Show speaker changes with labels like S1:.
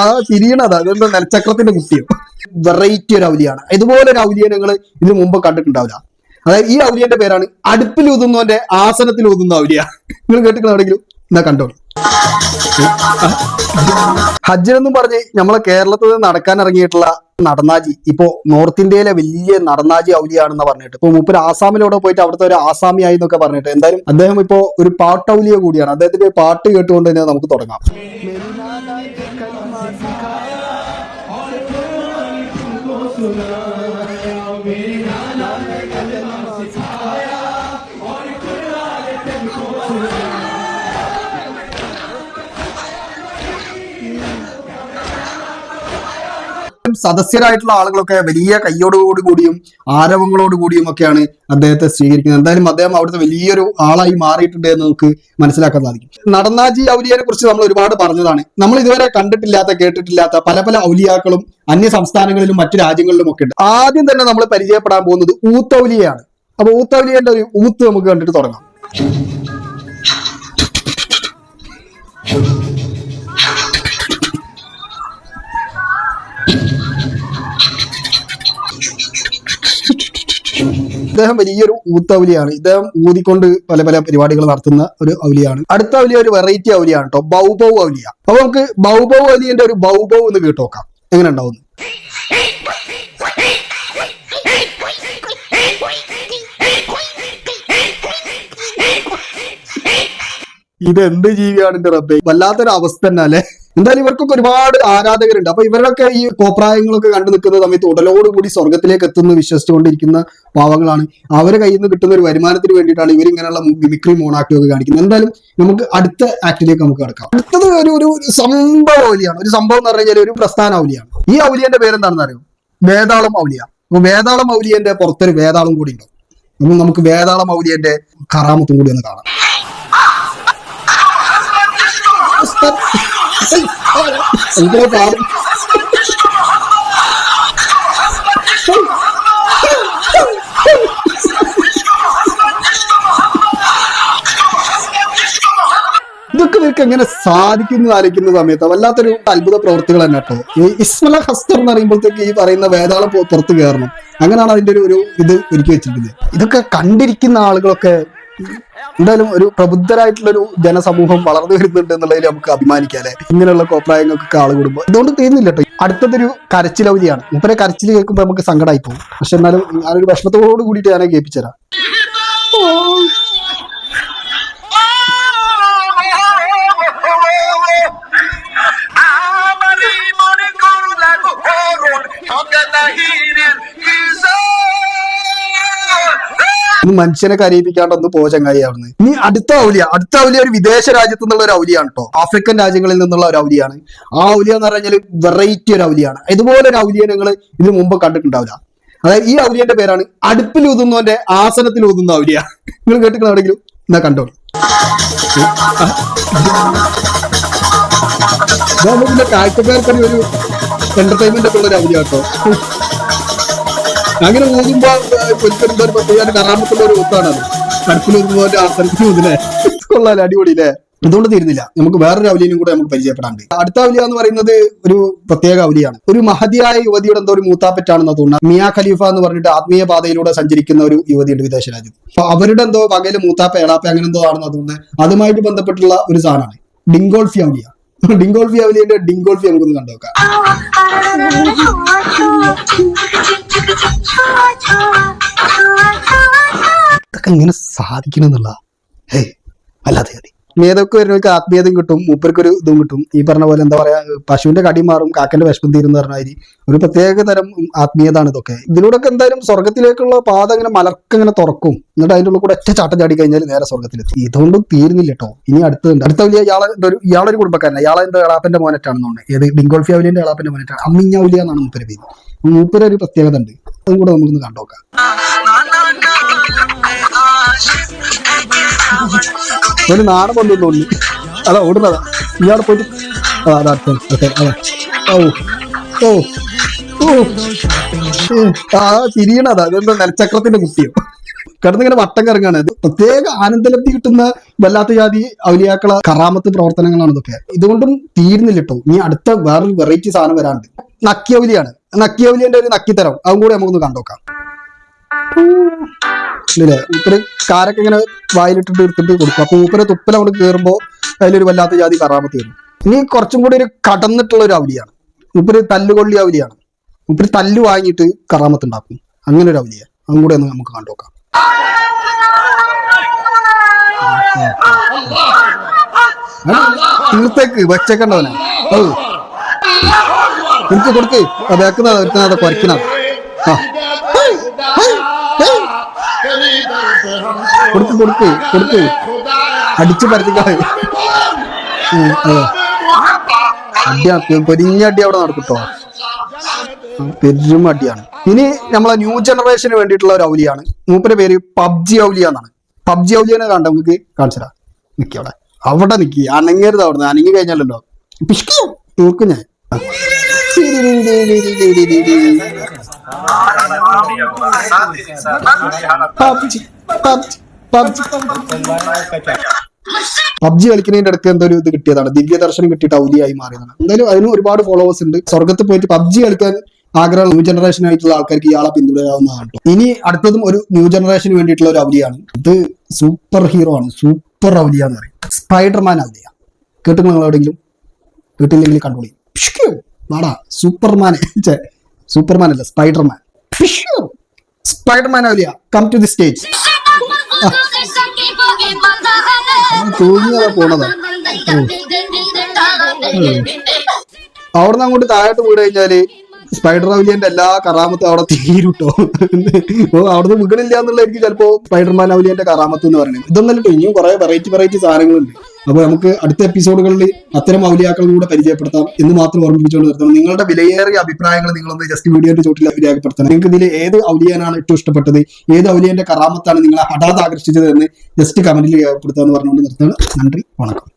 S1: ആ തിരിയണത് അതെന്താ നെൽച്ചക്രത്തിന്റെ കുട്ടിയോ. വെറൈറ്റി ഒരു ഔലിയാണ്. ഇതുപോലെ ഒരു ഔലിയെ നിങ്ങൾ ഇതിനു മുമ്പ് കണ്ടിട്ടുണ്ടാവില്ല. അതായത് ഈ ഔലിയന്റെ പേരാണ് അടുപ്പിൽ ഊതുന്നവന്റെ ആസനത്തിൽ ഊതുന്ന ഔലിയ. നിങ്ങൾ കേട്ടിട്ടുണ്ടെങ്കിലും എന്നാ കണ്ടോളൂ. ഹജ്ജിനെന്നും പറഞ്ഞ് നമ്മളെ കേരളത്തിൽ നിന്ന് നടക്കാൻ ഇറങ്ങിയിട്ടുള്ള നടനാജി ഇപ്പോ നോർത്ത് ഇന്ത്യയിലെ വലിയ നടനാജി ഔലിയാണെന്ന് പറഞ്ഞിട്ട്. ഇപ്പൊ മൂപ്പര് ആസാമിലൂടെ പോയിട്ട് അവിടുത്തെ ഒരു ആസാമി ആയി എന്നൊക്കെ പറഞ്ഞിട്ട്. എന്തായാലും അദ്ദേഹം ഇപ്പോ ഒരു പാട്ടൗലിയ കൂടിയാണ്. അദ്ദേഹത്തിന്റെ പാട്ട് കേട്ടുകൊണ്ട് തന്നെ നമുക്ക് തുടങ്ങാം. Lord. സദസ്യരായിട്ടുള്ള ആളുകളൊക്കെ വലിയ കയ്യോടുകൂടി കൂടിയും ആരവങ്ങളോട് കൂടിയും ഒക്കെയാണ് അദ്ദേഹത്തെ സ്വീകരിക്കുന്നത്. എന്തായാലും അദ്ദേഹം അവിടുത്തെ വലിയൊരു ആളായി മാറിയിട്ടുണ്ട് എന്ന് നമുക്ക് മനസ്സിലാക്കാൻ സാധിക്കും. നടന്നാജി ഔലിയനെ കുറിച്ച് നമ്മൾ ഒരുപാട് പറഞ്ഞതാണ്. നമ്മൾ ഇതുവരെ കണ്ടിട്ടില്ലാത്ത കേട്ടിട്ടില്ലാത്ത പല പല ഔലിയാക്കളും അന്യ സംസ്ഥാനങ്ങളിലും മറ്റു രാജ്യങ്ങളിലും ഒക്കെ ഉണ്ട്. ആദ്യം തന്നെ നമ്മൾ പരിചയപ്പെടാൻ പോകുന്നത് ഊത്തൗലിയാണ് അപ്പൊ ഊത്തൗലിയന്റെ ഒരു ഊത്ത് നമുക്ക് കണ്ടിട്ട് തുടങ്ങാം. ഇദ്ദേഹം വലിയൊരു ഊത്തൗലിയാണ്. ഇദ്ദേഹം ഊതിക്കൊണ്ട് പല പല പരിപാടികൾ നടത്തുന്ന ഒരു ഔലിയാണ്. അടുത്ത ഔലിയ ഒരു വെറൈറ്റി ഔലിയാണ് കേട്ടോ ബൗബൗ ഔലിയ. അപ്പൊ നമുക്ക് ബൗബൗ ഔലിയന്റെ ഒരു ബൗബൗ എന്ന് കേട്ടോക്കാം എങ്ങനെ ഉണ്ടാവുന്നു? ഇത് എന്ത് ജീവിയാണ് എന്റെ റബ്ബേ? വല്ലാത്തൊരു അവസ്ഥ തന്നെ അല്ലെ? എന്തായാലും ഇവർക്കൊക്കെ ഒരുപാട് ആരാധകരുണ്ട്. അപ്പൊ ഇവരൊക്കെ ഈ കോപ്രായങ്ങളൊക്കെ കണ്ടു നിൽക്കുന്ന സമയത്ത് ഉടലോടുകൂടി സ്വർഗത്തിലേക്ക് എത്തുന്ന വിശ്വസിച്ചുകൊണ്ടിരിക്കുന്ന പാവങ്ങളാണ്. അവരെ കയ്യിൽ നിന്ന് കിട്ടുന്ന ഒരു വരുമാനത്തിന് വേണ്ടിയിട്ടാണ് ഇവർ ഇങ്ങനെയുള്ള മിമിക്രി മോണാക്ടി ഒക്കെ കാണിക്കുന്നത്. എന്തായാലും നമുക്ക് അടുത്ത ആക്ടിലേക്ക് നമുക്ക് കിടക്കാം. അടുത്തത് ഒരു ഒരു സംഭവ ഔലിയാണ്. ഒരു സംഭവം എന്ന് പറഞ്ഞു ഒരു പ്രസ്ഥാന ഔലിയാണ്. ഈ ഔലിയന്റെ പേരെന്താണെന്ന് അറിയോ വേതാളം ഔലിയ അപ്പൊ വേതാളം ഔലിയന്റെ പുറത്തൊരു വേതാളം കൂടി ഉണ്ടാവും അപ്പൊ നമുക്ക് വേതാളം ഔലിയന്റെ കറാമത്തും കൂടി ഒന്ന് കാണാം. എന്തിനാ പാടും ഇതൊക്കെ നിങ്ങൾക്ക് എങ്ങനെ സാധിക്കുന്നു ആലോചിക്കുന്ന സമയത്ത് വല്ലാത്തൊരു അത്ഭുത പ്രവർത്തികൾ തന്നെ കേട്ടോ. ഈ ഇസ്മല ഹസ്തർ എന്ന് പറയുമ്പോഴത്തേക്ക് ഈ പറയുന്ന വേതാളം പുറത്തു കയറണം. അങ്ങനെയാണ് അതിന്റെ ഒരു ഇത് ഒരുക്കി വെച്ചിരിക്കുന്നത് ഇതൊക്കെ കണ്ടിരിക്കുന്ന ആളുകളൊക്കെ എന്തായാലും ഒരു പ്രബുദ്ധരായിട്ടുള്ള ഒരു ജനസമൂഹം വളർന്നു വരുന്നുണ്ട് എന്നുള്ളതിൽ നമുക്ക് അഭിമാനിക്കാം അല്ലെ? ഇങ്ങനെയുള്ള കോപ്രായങ്ങൾക്കൊക്കെ ആൾ കൂടുമ്പോൾ ഇതുകൊണ്ട് തീരുന്നില്ല കേട്ടോ അടുത്തതൊരു കരച്ചിലവധിയാണ്. അവധിയാണ് കരച്ചിൽ കേൾക്കുമ്പോൾ നമുക്ക് സങ്കടമായി പോകും. പക്ഷെ എന്നാലും ഞാനൊരു വിഷമത്തോട് കൂടിയിട്ട് ഞാനെ
S2: കേൾപ്പിച്ചു തരാം
S1: ഒന്ന് മനുഷ്യനെ കരയിപ്പിക്കാണ്ട് ഒന്ന് ചങ്ങായി അവിടുന്ന് ഇനി അടുത്ത ഔലിയ അടുത്ത ഔലിയ ഒരു വിദേശ രാജ്യത്തു നിന്നുള്ള ഒരു ഔലിയാണ് കേട്ടോ ആഫ്രിക്കൻ രാജ്യങ്ങളിൽ നിന്നുള്ള ഒരു ഔലിയാണ്. ആ ഔലിയ എന്ന് പറഞ്ഞാൽ വെറൈറ്റി ഒരു ഔലിയാണ്. ഇതുപോലെ ഒരു ഔലിയെ നിങ്ങൾ ഇതിനു മുമ്പ് കണ്ടിട്ടുണ്ടാവില്ല. അതായത് ഈ ഔലിയന്റെ പേരാണ് അടുപ്പിൽ ഊതുന്നവന്റെ ആസനത്തിൽ ഊതുന്ന ഔലിയ. നിങ്ങൾ കേട്ടിട്ടുണ്ടെങ്കിലും എന്നാ കണ്ടോ കാഴ്ചക്കാർക്കൊരു എന്റർടൈൻമെന്റ് ഒക്കെ ഉള്ള ഒരു ഔലിയ കേട്ടോ അങ്ങനെ പോകുമ്പോ പൊലിക്കുന്ന ഒരു പ്രത്യേക കറാമത്തുള്ള ഒരു ഊത്താണ് അത് അടുപ്പിൽ ഊതുന്നതിന്റെ ആസനത്തിൽ ഊതില്ലേ കൊള്ളാല്ലേ അടിപൊളി അല്ലേ ഇതുകൊണ്ട് തീരുന്നില്ല നമുക്ക് വേറൊരു അവലിയും കൂടെ നമുക്ക് പരിചയപ്പെടാണ്ട് അടുത്ത അവലിയ എന്ന് പറയുന്നത് ഒരു പ്രത്യേക അവലിയാണ് ഒരു മഹതിയായ യുവതിയുടെ എന്തോ ഒരു മൂത്താപ്പറ്റാണെന്ന് തോന്നുന്നു മിയ ഖലീഫ എന്ന് പറഞ്ഞിട്ട് ആത്മീയ പാതയിലൂടെ സഞ്ചരിക്കുന്ന ഒരു യുവതിയുണ്ട് വിദേശ രാജ്യത്ത് അപ്പൊ അവരുടെ എന്തോ വകയിലെ മൂത്താപ്പ എളാപ്പ അങ്ങനെ എന്തോ ആണെന്ന് തോന്നുന്നത് അതുമായിട്ട് ബന്ധപ്പെട്ടുള്ള ഒരു സാധനമാണ് ഡിങ്കോൾഫി അവലിയ ഡിങ്കോൾഫി അവലിയുടെ ഡിങ്കോൾഫി നമുക്കൊന്ന് കണ്ടുനോക്കാം ഇതൊക്കെ എങ്ങനെ സാധിക്കണം എന്നുള്ള ഏയ് അല്ലാതെ മതി മേതൊക്കെ വരുന്നവർക്ക് ആത്മീയതയും കിട്ടും മൂപ്പർക്കൊരു ഇതും കിട്ടും. ഈ പറഞ്ഞ പോലെ എന്താ പറയാ പശുവിന്റെ കടി മാറും കാക്കന്റെ വിഷമം തീരുന്ന പറഞ്ഞാൽ ഒരു പ്രത്യേക തരം ആത്മീയതാണ് ഇതൊക്കെ. ഇതിലൂടെ എന്തായാലും സ്വർഗത്തിലേക്കുള്ള പാത അങ്ങനെ മലർക്കങ്ങനെ തുറക്കും. എന്നിട്ട് അതിന്റെ ഉള്ളിൽ കൂടെ ഒറ്റ ചാട്ടം ചാടി കഴിഞ്ഞാൽ നേരെ സ്വർഗത്തിലെത്തി ഇതുകൊണ്ട് തീരുന്നില്ല കേട്ടോ. ഇനി അടുത്തുണ്ട് അടുത്ത വലിയ ഇയാളെ ഒരു ഇയാളൊരു കുടുംബക്കാരൻ ഇയാളെ എന്താ എളാപ്പന്റെ മോനറ്റാണെന്ന് തോന്നുന്നത് ഏത് ഡിങ്കോൾഫി അവലിന്റെ എളാപ്പന്റെ മോനറ്റാണ് അമ്മിഞ്ഞ എന്നാണ് മൂപ്പര് പേര്. മൂപ്പര് ഒരു പ്രത്യേകത ഉണ്ട്. അതും കൂടെ നമുക്കൊന്ന് കണ്ടോക്കാം. ഒരു നാടൻ വന്നു തോന്നി അതാ ഓടുന്നതാ. ഇയാളെ പോയിട്ട് ആ അതാ അതെ. അടുത്ത, ഓ ഓ ഓ ആ തിരിയണതാ. അതെന്താ നെൽച്ചക്രത്തിന്റെ കുട്ടിയോ? കിടന്നിങ്ങനെ വട്ടം കറങ്ങാണ്. അത് പ്രത്യേക ആനന്ദലബ്ധി കിട്ടുന്ന വല്ലാത്ത ജാതി ഔലിയാക്കള കറാമത്ത് പ്രവർത്തനങ്ങളാണ് ഇതൊക്കെ. ഇതുകൊണ്ടും തീരുന്നില്ല കേട്ടോ. ഇനി അടുത്ത വേറൊരു വെറൈറ്റി സാധനം വരാണ്ട് നക്കിയൗലിയാണ് നക്കിയൗലിന്റെ ഒരു നക്കിത്തരം അതും കൂടി നമുക്കൊന്ന് കണ്ടോക്കാം. ഇല്ലേ? മൂപ്പര് കാരൊക്കെ ഇങ്ങനെ വായിലിട്ടിട്ട് എടുത്തിട്ട് കൊടുക്കും. അപ്പൊ മൂപ്പര് തുപ്പൽ അവിടെ കയറുമ്പോ അതിലൊരു വല്ലാത്ത ജാതി കറാമത്ത് വരും. ഇനി കുറച്ചും കൂടി ഒരു കടന്നിട്ടുള്ള ഒരു അവലിയാണ് മൂപ്പര് തല്ലുകൊള്ളി അവലിയാണ് മൂപ്പര് തല്ല് വാങ്ങിയിട്ട് കറാമത്ത് ഉണ്ടാക്കും. അങ്ങനെ ഒരു അവലിയ അതും കൂടെ ഒന്ന് നമുക്ക് കണ്ടുനോക്കാം തീർത്തേക്ക്. വെച്ചേക്കണ്ടവനാ. കൊടുക്ക്. വേക്കുന്നത് ഒരുക്കുന്നത് കുറയ്ക്കുന്നത് കൊടുക്ക് കൊടുക്ക് കൊടുക്ക്. അടിച്ചു പരത്തിക്കാളെ അടിയാ പൊരിഞ്ഞ അടി അവിടെ നടക്കട്ടോ. പെരും അടിയാണ്. ഇനി നമ്മളെ ന്യൂ ജനറേഷന് വേണ്ടിയിട്ടുള്ള ഒരു ഔലിയാണ്. മൂപ്പരെ പേര് പബ്ജി ഔലിയ എന്നാണ്. പബ്ജി ഔലിയനെ കണ്ട? നമുക്ക് കാണിച്ചതാ നിക്കി അവിടെ. അവിടെ നിക്കി. അനങ്ങരുത് അവിടെ അനങ്ങി കഴിഞ്ഞാലല്ലോ. പിഷ്കിയോ നോക്കും ഞാൻ. PUBG PUBG. പബ്ജി കളിക്കുന്നതിന്റെ ഇടയ്ക്ക് എന്തോ ഒരു ഇത് കിട്ടിയതാണ്. ദിവ്യ ദർശനം കിട്ടിയിട്ട് ഔലിയായി മാറിയതാണ്. എന്തായാലും അതിന് ഒരുപാട് ഫോളോവേഴ്സ് ഉണ്ട്. സ്വർഗത്ത് പോയിട്ട് പബ്ജി കളിക്കാൻ ആഗ്രഹം ന്യൂ ജനറേഷൻ ആയിട്ടുള്ള ആൾക്കാർക്ക് ഇയാളെ പിന്തുടരാവുന്നതാണ് ഇനി അടുത്തതും ഒരു ന്യൂ ജനറേഷന് വേണ്ടിയിട്ടുള്ള ഒരു അവലിയാണ് ഇത് സൂപ്പർ ഹീറോ ആണ്. സൂപ്പർ അവലിയ എന്ന് പറയും. സ്പൈഡർമാൻ അവലിയ കേട്ടിട്ട് നിങ്ങൾ എവിടെയെങ്കിലും? കേട്ടില്ലെങ്കിൽ കണ്ടോളി വാടാ. സൂപ്പർമാൻ സൂപ്പർമാൻ അല്ല സ്പൈഡർമാൻ സ്പൈഡർമാൻ അവലിയ കം ടു ദി സ്റ്റേജ് തൂങ്ങിയതാ പോണതാ. അവിടുന്ന് അങ്ങോട്ട് താഴോട്ട് വീട് കഴിഞ്ഞാൽ സ്പൈഡർ അവലിയന്റെ എല്ലാ കറാമത്തും അവിടെ തീരുട്ടോ. ഓ അവിടുന്ന് മുകളില്ല എന്നുള്ള എനിക്ക് ചിലപ്പോ സ്പൈഡർമാൻ അവലിയന്റെ കറാമത്ത് എന്ന് പറയുന്നത്. ഇതൊന്നല്ല ഇനിയും കുറെ വെറൈറ്റി വെറൈറ്റി സാധനങ്ങളുണ്ട്. അപ്പൊ നമുക്ക് അടുത്ത എപ്പിസോഡുകളിൽ അത്തരം ഔലിയാക്കളും കൂടെ പരിചയപ്പെടുത്താം എന്ന് മാത്രം ഓർമ്മിപ്പിച്ചുകൊണ്ട് നിർത്തണം നിങ്ങളുടെ വിലയേറിയ അഭിപ്രായങ്ങൾ നിങ്ങളൊന്ന് ജസ്റ്റ് വീഡിയോയുടെ ചോട്ടിൽ രേഖപ്പെടുത്തണം. നിങ്ങൾക്ക് ഇതിൽ ഏത് ഔലിയാനാണ് ഏറ്റവും ഇഷ്ടപ്പെട്ടത്? ഏത് ഔലിയന്റെ കറാമത്താണ് നിങ്ങളെ ഹഠാത് ആകർഷിച്ചത് എന്ന് ജസ്റ്റ് കമന്റിൽ രേഖപ്പെടുത്താന്ന് പറഞ്ഞുകൊണ്ട് നിർത്തണം നന്ദി വണക്കം.